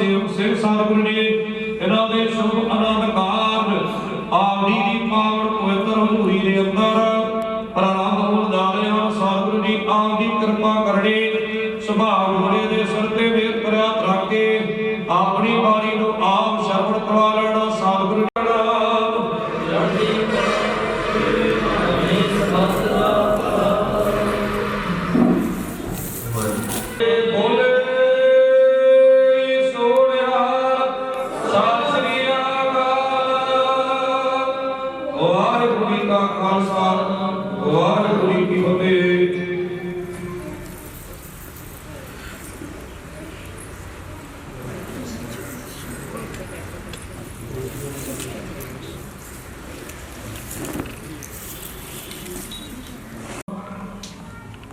Save save ਸਤਿਗੁਰੂ ਨੇ ਇਹਨਾਂ ਦੇ ਸ਼ੁਭ ਅਨੰਦ ਕਾਰਜ ਆਪਣੀ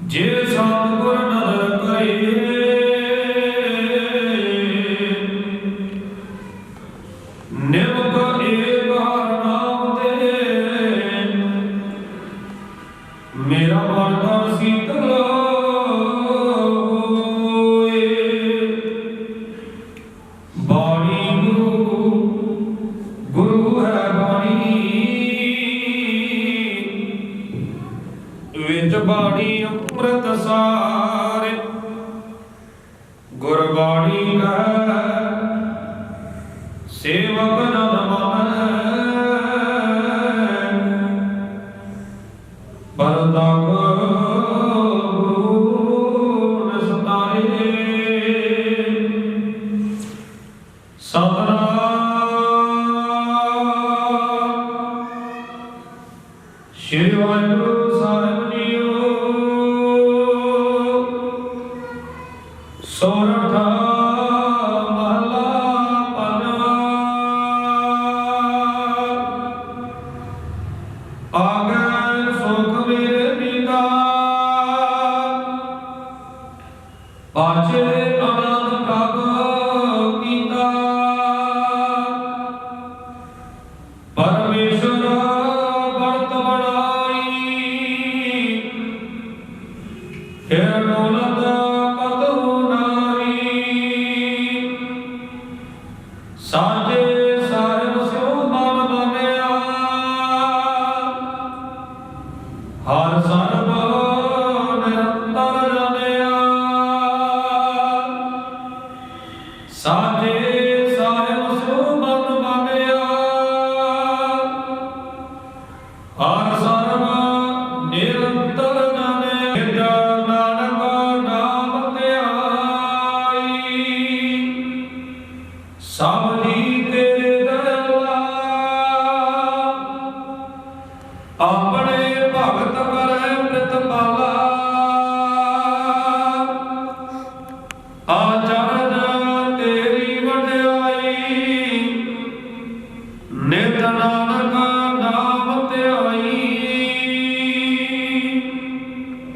ਜੇ ਸਤਗੁਰ ਨਦਰ ਕਰੇ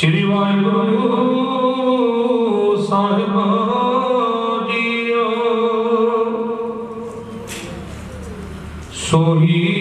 ਸ੍ਰੀ ਵਾਹਿਗੁਰੂ ਸਾਹਿਬ ਜੀਓ ਸੋਹੀ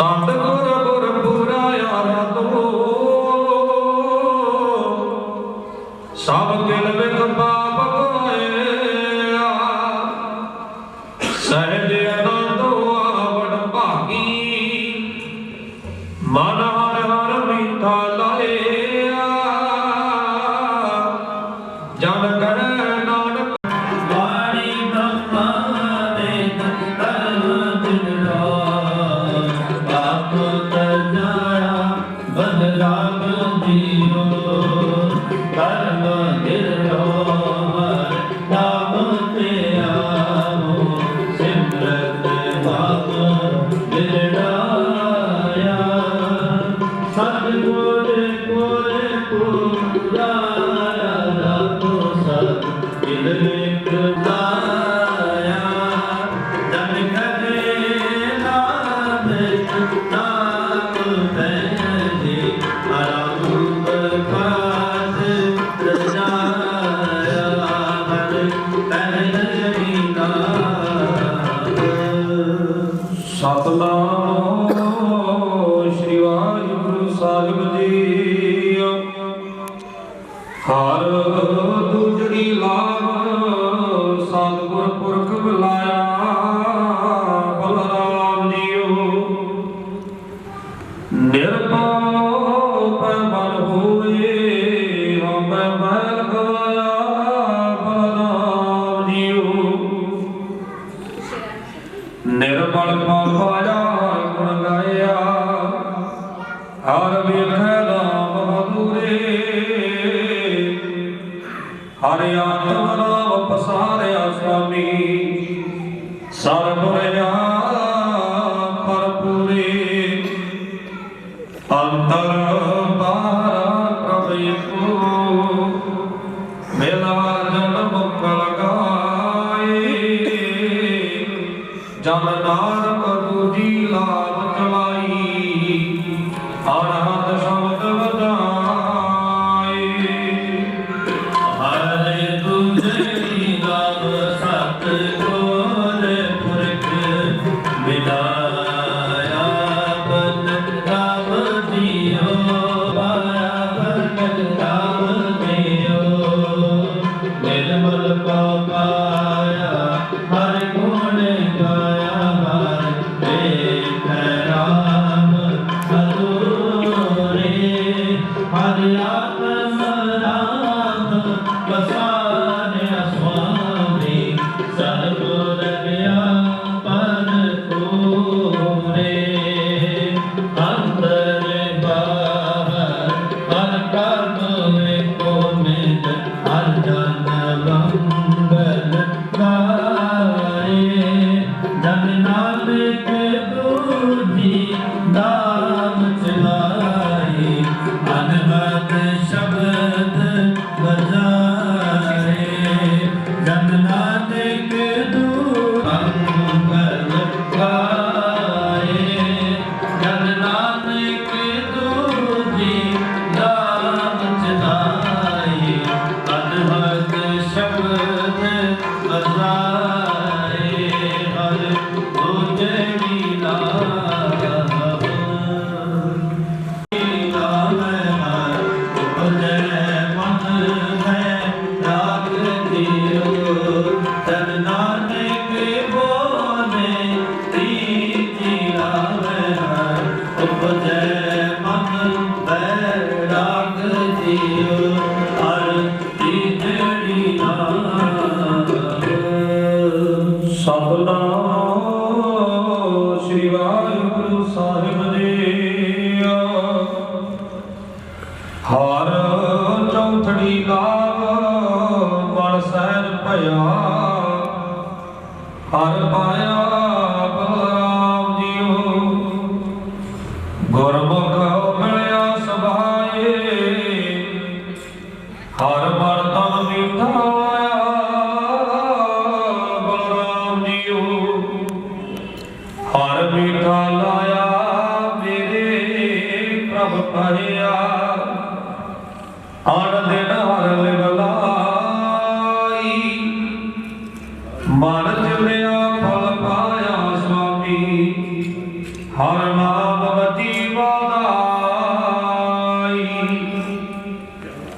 Sadhguru Yeah. Oh.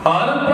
ਹਰ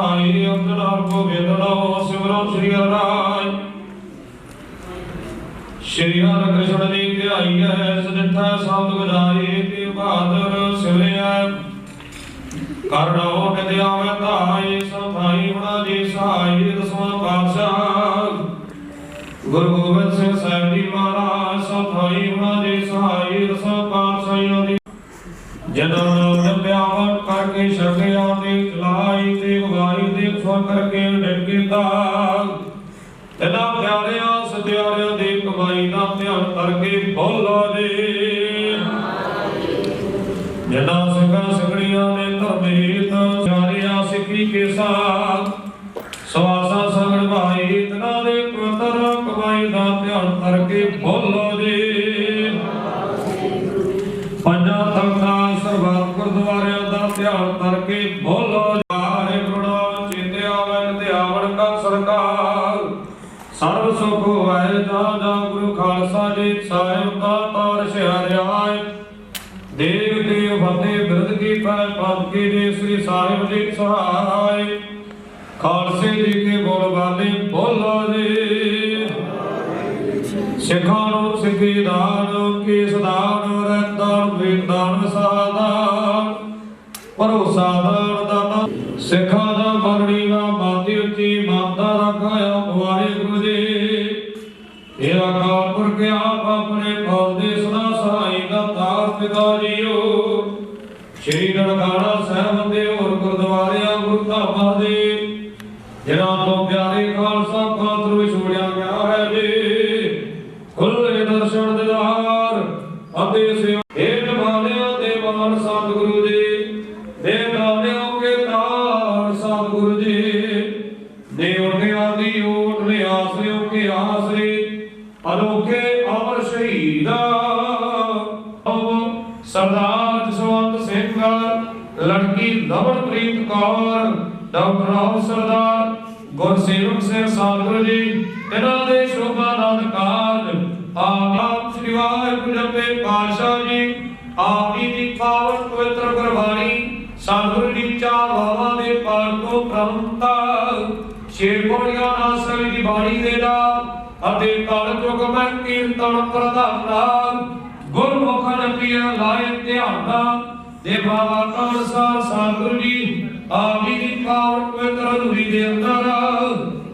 ਜੀ ਸਹਾਈ ਕੋ ਵੇਦਨੋ ਸਿਮਰਨ ਸ੍ਰੀ ਹਰਿ ਸ਼੍ਰੀ ਹਰਿ ਕ੍ਰਿਸ਼ਨ ਜੀ ਧਿਆਈਐ ਸਦਿਠਾ ਸਾਧ ਗੁਜਾਰੀ ਤੇ ਬਹਾਦਰ ਸਿਮਰਿਆ ਕਰਨੋ ਨਿਤ ਆਵੇ ਧਾਈ ਸਭਾਈ ਹੁਣਾ ਜੀ ਸਹਾਈ, ਦਸਵਾਂ ਪਾਤਸ਼ਾਹ। ਗੁਰੂ ਗੋਬਿੰਦ ਸਿੰਘ ਸਾਹਿਬ ਜੀ ਮਹਾਰਾਜ ਸਭਾਈ ਹੁਣਾ ਜੀ ਸਹਾਈ, ਦਸਵਾਂ ਪਾਤਸ਼ਾਹਾਂ ਦੀ। ਜਦੋਂ ਨਿਭਿਆਵਨ ਕਰਕੇ ਛਕਿਆ ਕਰਕੇ ਡਟ ਕੀਤਾ ਤੇਨਾ ਪਿਆਰਿਆਂ, ਸਤਿਆਰਿਆਂ ਦੀ ਕਮਾਈ ਦਾ ਧਿਆਨ ਕਰਕੇ ਬੋਲੋ ਜੀ। ਜਨਾ ਸਿੰਘਾਂ ਸਿੰਘਣੀਆਂ ਨੇ ਧਰਮ ਹੀਤ ਸਿੱਖੀ ਕੇ ਸਾਥ, ਸਵਾਸਾ ਸੰਗੜ ਭਾਈ, ਤਨਾ ਦੇ ਪਵਿੱਤਰ ਕਮਾਈ ਦਾ ਧਿਆਨ ਕਰਕੇ ਬੋਲੋ ਜੀ। ਪੈ ਦੇ ਸ੍ਰੀ ਸਾਹਿਬ ਜੀ ਸਹਾਇ ਖਾਲਸੇ ਜੀ ਕੇ ਬੋਲ ਬਾਲੇ ਬੋਲੋ ਜੀ। ਸਿੱਖਾਂ ਨੂੰ ਸਿੱਖੀ ਦਾਨ, ਕੇਸ ਦਾਨ ਰਤਨ ਵੀਰਦਾਨ ਸਾਦਾਨ ਭਰੋਸਾ ਦਾਨ ਦਾ ਸਿੱਖਾਂ ਨਨਕਾਣਾ ਸਾਹਿਬ ਦੇ ਹੋਰ ਗੁਰਦੁਆਰਿਆਂ ਗੁਰੂ ਧਾਮਾਂ ਦੇ। ਜਿਨ੍ਹਾਂ ਤੋਂ ਪਿਆਰੇ ਖਾਲਸਾ ਪੰਥ ਵਿਛੋੜਿਆ ਡਾਕਟਰ ਸਰਦਾਰ ਗੁਰਸੇਵਕ ਸਿੰਘ ਸਾਧੂ ਜੀ, ਇਹਨਾਂ ਦੇ ਸ਼ੋਭਾ ਆਨੰਦ ਕਾਰਜ। ਆਪ ਸ੍ਰੀ ਵਾਹਿਗੁਰੂ ਜਪੇ ਪਾਤਸ਼ਾਹ ਜੀ, ਆਪ ਦੀ ਪਾਵਨ ਪਵਿੱਤਰ ਗੁਰਬਾਣੀ ਸਤਿਗੁਰੂ ਜੀ ਚਾਰ ਬਾਵਾਂ ਦੇ ਪਾਠ ਤੋਂ ਪ੍ਰੰਤਾ ਛੇ ਕੋੜੀਆਂ ਨਾਸਰ ਦੀ ਬਾਣੀ ਦੇ ਨਾਲ ਅਤੇ ਕਲ ਜੁਗ ਮੈਂ ਕੀਰਤਨ ਪ੍ਰਧਾਨਾ। ਗੁਰਮੁਖ ਨਪੀਆਂ ਲਾਏ ਧਿਆਨਾ। ਦੇ ਬਾਬਾ ਕਾਲਸਾ ਸਤਿਗੁਰੂ ਜੀ ਆਪ ਜੀ ਦੀ ਪਾਵਨ ਪਵਿੱਤਰ ਅਧੂਰੀ ਦੇ ਅੰਦਰ।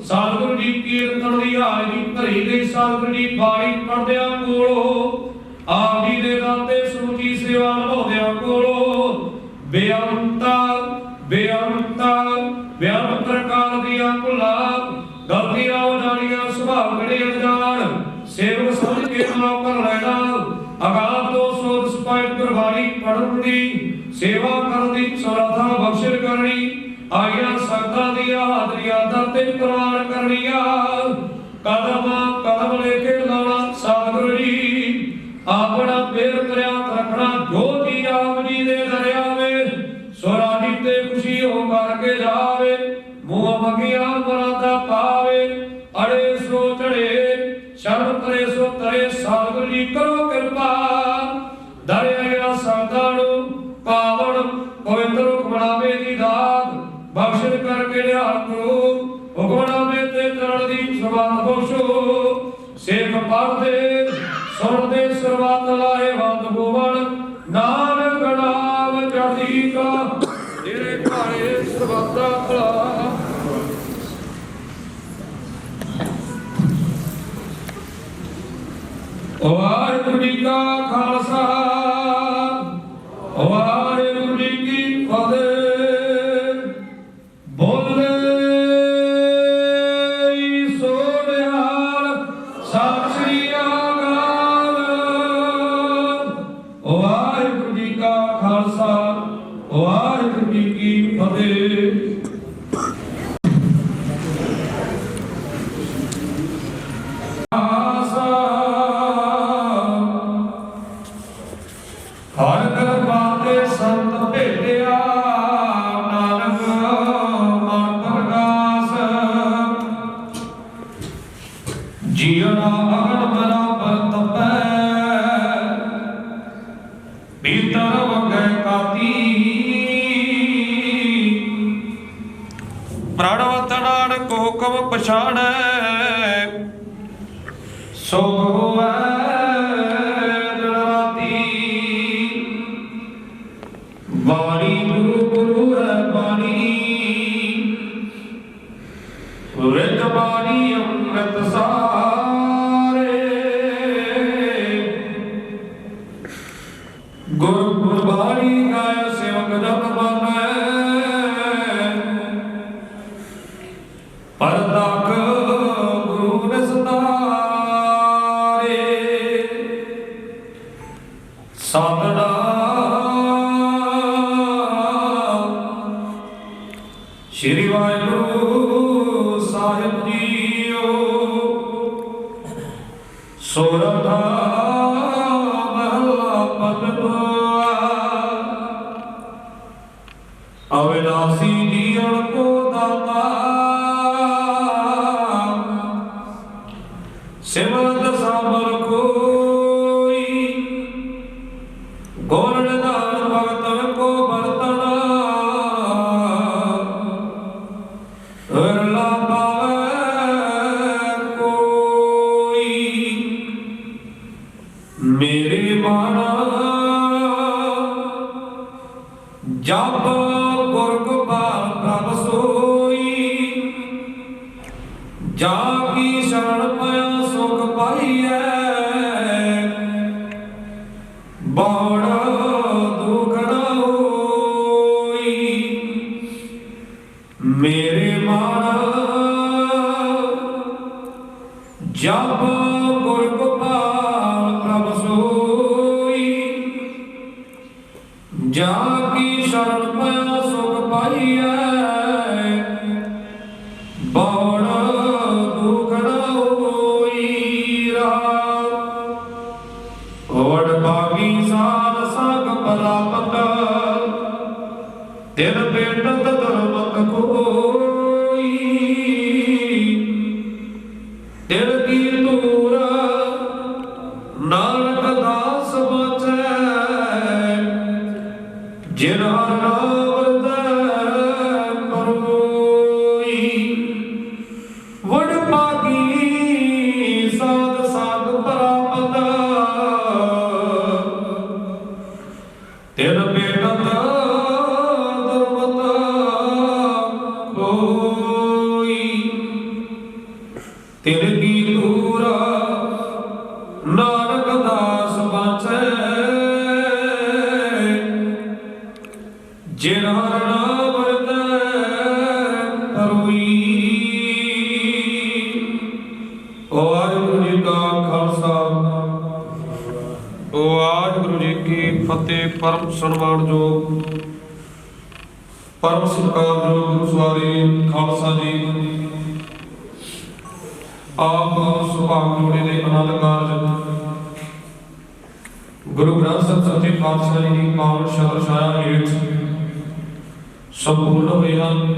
ਸਤਿਗੁਰੂ ਜੀ ਕੀਰਤਨ ਦੀ ਹਾਜ਼ਰੀ ਭਰੀ ਗਈ ਸਤਿਗੁਰੂ ਜੀ ਬਾਣੀ ਪੜਦਿਆਂ ਕੋਲੋਂ, ਆਪ ਦੇ ਦਾਤੇ ਸੂਚੀ ਸੇਵਾ ਨਿਭਾਉਂਦਿਆਂ ਕੋਲੋਂ। ਬੇਅੰਤਾ ਬੇਅੰਤਾ, ਬੇਅੰਤ ਪ੍ਰਕਾਰ ਦੀਆਂ ਭੁੱਲਾਂ ਗਲਤੀਆਂ ਜਾਣੀਆਂ ਸੁਭਾਅ ਗੜੇ ਅਣਜਾਣ ਸੇਵਕ ਸਮਝ ਕੇ ਨੌਕਰ ਲੈਣਾ। ਅਗਾਧ ਤੋਂ ਸੋਧ ਸਪਾਇਟ ਗੁਰਬਾਣੀ ਪੜ੍ਹਨ ਦੀ ਸੇਵਾ ਕਰਨ ਦੀ ਸਮਰੱਥਾ ਬਖਸ਼ਿਸ਼ ਕਰਨੀ ਆਈਆਂ ਸੰਗਤਾਂ ਦੀਆਂ ਹਾਜ਼ਰੀਆਂ ਦਰ ਤੇ ਪ੍ਰਵਾਨ ਕਰਨੀਆਂ। هو Our love in you. ਜਾ ਪਰਮ ਸਨਮਾਨਯੋਗ ਪਰਮ ਸਤਿਕਾਰਯੋਗ ਸਵਾਰੀ ਖਾਲਸਾ ਜੀ। ਆਪ ਸੁਭਾਗ ਜੋੜੇ ਦੇ ਆਨੰਦ ਕਾਰਜ। ਗੁਰੂ ਗ੍ਰੰਥ ਸਾਹਿਬ ਸੱਚੇ ਪਾਤਸ਼ਾਹ ਜੀ ਦੀ ਪਾਵਨ ਸ਼ਰਨ ਛਾਇਆ ਸੰਪੂਰਨ ਹੋਏ ਹਨ।